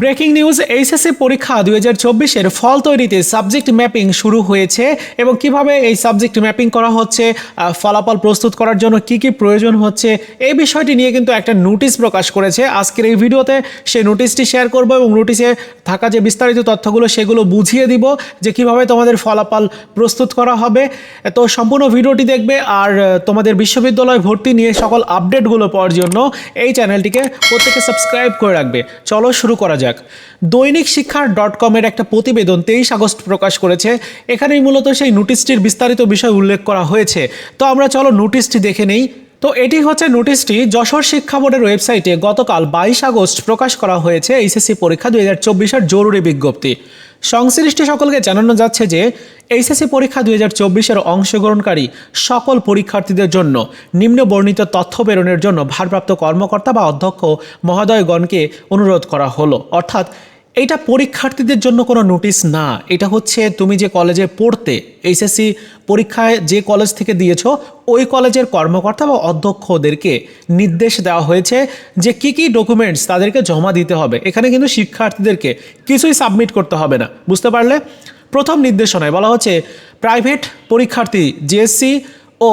Breaking news, HSC পরীক্ষা দুই হাজার চব্বিশের ফল তৈরিতে সাবজেক্ট ম্যাপিং শুরু হয়েছে এবং কীভাবে এই সাবজেক্ট ম্যাপিং করা হচ্ছে ফলাফল প্রস্তুত করার জন্য কি কি প্রয়োজন হচ্ছে, এই বিষয়টি নিয়ে কিন্তু একটা নোটিশ প্রকাশ করেছে। আজকের এই ভিডিওতে সেই নোটিশটি শেয়ার করব এবং নোটিশে থাকা যে বিস্তারিত তথ্যগুলো, সেগুলো বুঝিয়ে দিব যে কীভাবে তোমাদের ফলাফল প্রস্তুত করা হবে। তো সম্পূর্ণ ভিডিওটি দেখবে আর তোমাদের বিশ্ববিদ্যালয় ভর্তি নিয়ে সকল আপডেটগুলো পাওয়ার জন্য এই চ্যানেলটিকে প্রত্যেকে সাবস্ক্রাইব করে রাখবে। চলো শুরু করা যাক। দৈনিক শিক্ষার ডট কমের একটা প্রতিবেদন তেইশ আগস্ট প্রকাশ করেছে। এখানেই মূলত সেই নোটিশটির বিস্তারিত বিষয় উল্লেখ করা হয়েছে। তো আমরা চলো নোটিশটি দেখে নেই। তো এটি হচ্ছে নোটিশটি যশোর শিক্ষা বোর্ডের ওয়েবসাইটে গতকাল বাইশ আগস্ট প্রকাশ করা হয়েছে এইচএসসি পরীক্ষা দুই হাজার চব্বিশের জরুরি বিজ্ঞপ্তি। সংশ্লিষ্ট সকলকে জানানো যাচ্ছে যে, এইচএসসি পরীক্ষা দুই হাজার চব্বিশের অংশগ্রহণকারী সকল পরীক্ষার্থীদের জন্য নিম্ন বর্ণিত তথ্য প্রেরণের জন্য ভারপ্রাপ্ত কর্মকর্তা বা অধ্যক্ষ মহোদয়গণকে অনুরোধ করা হলো। অর্থাৎ এটা পরীক্ষার্থীদের জন্য কোনো নোটিশ না। এটা হচ্ছে তুমি যে কলেজে পড়তে এইচএসসি পরীক্ষায় যে কলেজ থেকে দিয়েছ, ওই কলেজের কর্মকর্তা বা অধ্যক্ষদেরকে নির্দেশ দেওয়া হয়েছে যে কি কি ডকুমেন্টস তাদেরকে জমা দিতে হবে। এখানে কিন্তু শিক্ষার্থীদেরকে কিছুই সাবমিট করতে হবে না। বুঝতে পারলে? প্রথম নির্দেশনায় বলা হচ্ছে প্রাইভেট পরীক্ষার্থী জিএসসি ও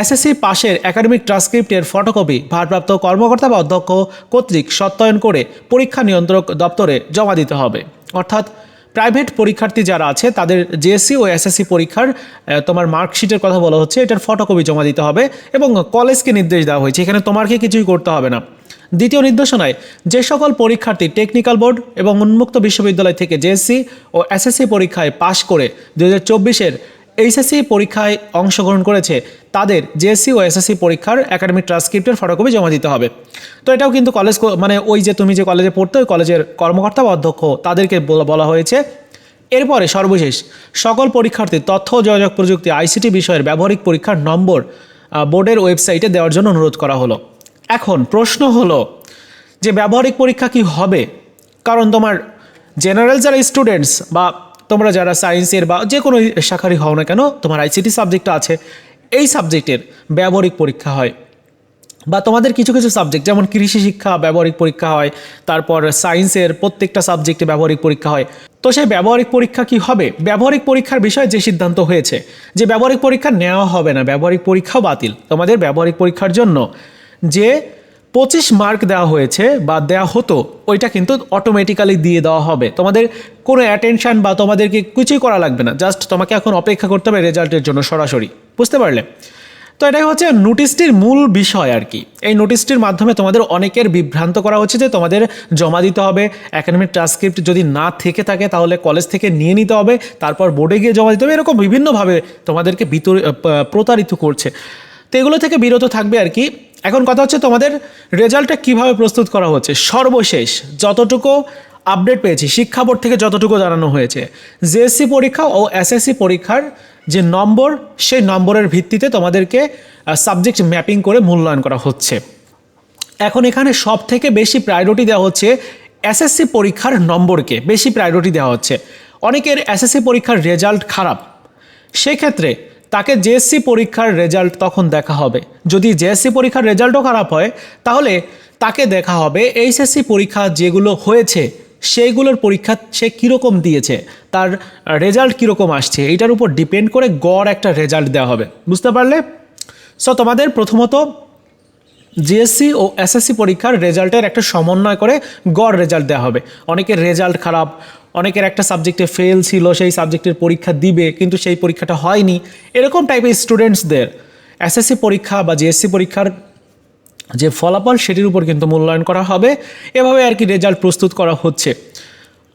এসএসসি পাশের একাডেমিক ট্রান্সক্রিপ্টের ফটোকপি ভারপ্রাপ্ত কর্মকর্তা বা অধ্যক্ষ কর্তৃক সত্যায়ন করে পরীক্ষা নিয়ন্ত্রক দপ্তরে জমা দিতে হবে। অর্থাৎ প্রাইভেট পরীক্ষার্থী যারা আছে, তাদের জেএসসি ও এসএসসি পরীক্ষার তোমার মার্কশিটের কথা বলা হচ্ছে, এটার ফটোকপি জমা দিতে হবে এবং কলেজকে নির্দেশ দেওয়া হয়েছে। এখানে তোমাকে কিছুই করতে হবে না। দ্বিতীয় নির্দেশনায়, যে সকল পরীক্ষার্থী টেকনিক্যাল বোর্ড এবং উন্মুক্ত বিশ্ববিদ্যালয় থেকে জেএসসি ও এসএসসি পরীক্ষায় পাশ করে দু হাজার চব্বিশের এইচএসসি পরীক্ষায় অংশগ্রহণ করেছে, তাদের জেএসসি ও এসএসসি পরীক্ষার একাডেমিক ট্রান্সক্রিপ্টের ফটোকপি জমা দিতে হবে। তো এটাও কিন্তু কলেজ মানে ওই যে তুমি যে কলেজে পড়তে, ওই কলেজের কর্মকর্তা বা অধ্যক্ষ তাদেরকে বলা হয়েছে। এরপরে সর্বশেষ, সকল পরীক্ষার্থী তথ্য, যোগাযোগ প্রযুক্তি, আইসিটি বিষয়ের ব্যবহারিক পরীক্ষার নম্বর বোর্ডের ওয়েবসাইটে দেওয়ার জন্য অনুরোধ করা হলো। এখন প্রশ্ন হলো যে ব্যবহারিক পরীক্ষা কি হবে? কারণ তোমার জেনারেল যারা স্টুডেন্টস বা তোমরা যারা সায়েন্সের বা যে কোনো শাখারই হও না কেন, তোমার আইসিটি সাবজেক্টটা আছে। এই সাবজেক্টের ব্যবহারিক পরীক্ষা হয়। বা তোমাদের কিছু কিছু সাবজেক্ট যেমন কৃষি শিক্ষা ব্যবহারিক পরীক্ষা হয়, তারপর সায়েন্সের প্রত্যেকটা সাবজেক্টে ব্যবহারিক পরীক্ষা হয়। তো সেই ব্যবহারিক পরীক্ষা কি হবে? ব্যবহারিক পরীক্ষার বিষয়ে যে সিদ্ধান্ত হয়েছে, যে ব্যবহারিক পরীক্ষা নেওয়া হবে না, ব্যবহারিক পরীক্ষাও বাতিল। তোমাদের ব্যবহারিক পরীক্ষার জন্য যে পঁচিশ মার্ক দেওয়া হয়েছে বা দেওয়া হতো, ওইটা কিন্তু অটোমেটিক্যালি দিয়ে দেওয়া হবে। তোমাদের কোনো অ্যাটেনশন বা তোমাদেরকে কিছুই করা লাগবে না জাস্ট তোমাকে এখন অপেক্ষা করতে হবে রেজাল্টের জন্য সরাসরি। বুঝতে পারলে? তো এটাই হচ্ছে নোটিশটির মূল বিষয় আর কি। এই নোটিশটির মাধ্যমে তোমাদের অনেকের বিভ্রান্ত করা হচ্ছে যে তোমাদের জমা দিতে হবে একাডেমিক ট্রান্সক্রিপ্ট যদি না থেকে থাকে তাহলে কলেজ থেকে নিয়ে নিতে হবে, তারপর বোর্ডে গিয়ে জমা দিতে হবে, এরকম বিভিন্নভাবে তোমাদেরকে বিতর প্রতারিত করছে। তো এগুলো থেকে বিরত থাকবে আর কি। এখন কথা হচ্ছে তোমাদের রেজাল্টটা কীভাবে প্রস্তুত করা হচ্ছে? সর্বশেষ যতটুকু আপডেট পেয়েছি, শিক্ষা বোর্ড থেকে যতটুকু জানানো হয়েছে জেএসসি পরীক্ষা ও এসএসসি পরীক্ষার যে নম্বর, সেই নম্বরের ভিত্তিতে তোমাদেরকে সাবজেক্ট ম্যাপিং করে মূল্যায়ন করা হচ্ছে। এখন এখানে সব থেকে বেশি প্রায়োরিটি দেওয়া হচ্ছে এসএসসি পরীক্ষার নম্বরকে, বেশি প্রায়োরিটি দেওয়া হচ্ছে। অনেকের এসএসসি পরীক্ষার রেজাল্ট খারাপ। সেক্ষেত্রে তাকে জেএসসি পরীক্ষার রেজাল্ট তখন দেখা হবে। যদি জেএসসি পরীক্ষার রেজাল্টও খারাপ হয়, তাহলে তাকে দেখা হবে এইচএসসি পরীক্ষা যেগুলো হয়েছে, সেইগুলোর পরীক্ষা সে কীরকম দিয়েছে, তার রেজাল্ট কীরকম আসছে এটার উপর ডিপেন্ড করে গড় একটা রেজাল্ট দেওয়া হবে। বুঝতে পারলে? সো তোমাদের প্রথমত জিএসসি ও এসএসসি পরীক্ষার রেজাল্টের একটা সমন্বয় করে গড় রেজাল্ট দেওয়া হবে। অনেকের রেজাল্ট খারাপ, অনেকের একটা সাবজেক্টে ফেল ছিল, সেই সাবজেক্টের পরীক্ষা দিবে, কিন্তু সেই পরীক্ষাটা হয়নি। এরকম টাইপের স্টুডেন্টসদের এসএসসি পরীক্ষা বা জিএসসি পরীক্ষার যে ফলাফল, সেটির উপর কিন্তু মূল্যায়ন করা হবে। এভাবে আর কি রেজাল্ট প্রস্তুত করা হচ্ছে।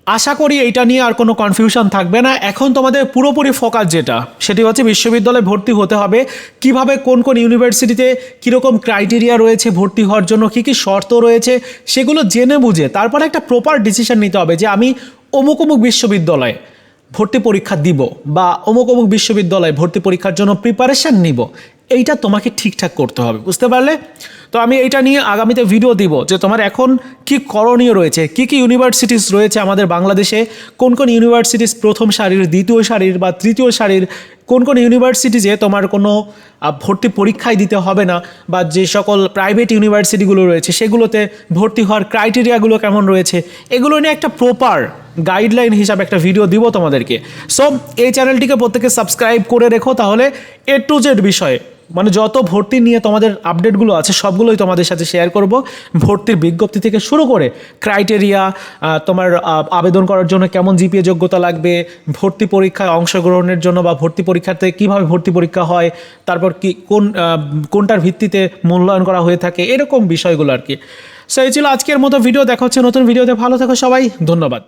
আশা করি এইটা নিয়ে আর কোনো কনফিউশন থাকবে না। এখন তোমাদের পুরোপুরি ফোকাস যেটা, সেটি হচ্ছে বিশ্ববিদ্যালয়ে ভর্তি হতে হবে। কীভাবে কোন কোন ইউনিভার্সিটিতে কীরকম ক্রাইটেরিয়া রয়েছে ভর্তি হওয়ার জন্য, কী কী শর্ত রয়েছে, সেগুলো জেনে বুঝে তারপরে একটা প্রপার ডিসিশন নিতে হবে যে আমি অমুক অমুক বিশ্ববিদ্যালয়ে ভর্তি পরীক্ষা দিব বা অমুক অমুক বিশ্ববিদ্যালয়ে ভর্তি পরীক্ষার জন্য প্রিপারেশন নিব। এইটা তোমাকে ঠিকঠাক করতে হবে, বুঝতে পারলে? তো আমি এটা নিয়ে আগামীতে ভিডিও দিব যে তোমার এখন কি করণীয় রয়েছে, কি কি ইউনিভার্সিটিস রয়েছে আমাদের বাংলাদেশে, কোন কোন ইউনিভার্সিটিস প্রথম সারির, দ্বিতীয় সারির বা তৃতীয় সারির, কোন কোন ইউনিভার্সিটিজে তোমার কোনো ভর্তি পরীক্ষায় দিতে হবে না, বা যে সকল প্রাইভেট ইউনিভার্সিটিগুলো রয়েছে সেগুলোতে ভর্তি হওয়ার ক্রাইটেরিয়াগুলো কেমন রয়েছে, এগুলো নিয়ে একটা প্রপার গাইডলাইন হিসাবে একটা ভিডিও দিব তোমাদেরকে। সো এই চ্যানেলটিকে প্রত্যেকে সাবস্ক্রাইব করে রেখো তাহলে এ টু জেড বিষয়ে মানে যত ভর্তি নিয়ে তোমাদের আপডেটগুলো আছে, সবগুলোই তোমাদের সাথে শেয়ার করব। ভর্তির বিজ্ঞপ্তি থেকে শুরু করে ক্রাইটেরিয়া তোমার আবেদন করার জন্য কেমন জিপিএ যোগ্যতা লাগবে, ভর্তি পরীক্ষায় অংশগ্রহণের জন্য বা ভর্তি পরীক্ষাতে কীভাবে ভর্তি পরীক্ষা হয়, তারপর কি, কোন কোনটার ভিত্তিতে মূল্যায়ন করা হয়ে থাকে, এরকম বিষয়গুলো আর কি। সো এই ছিল আজকের মতো ভিডিও দেখা হচ্ছে নতুন ভিডিওতে ভালো থাকো সবাই, ধন্যবাদ।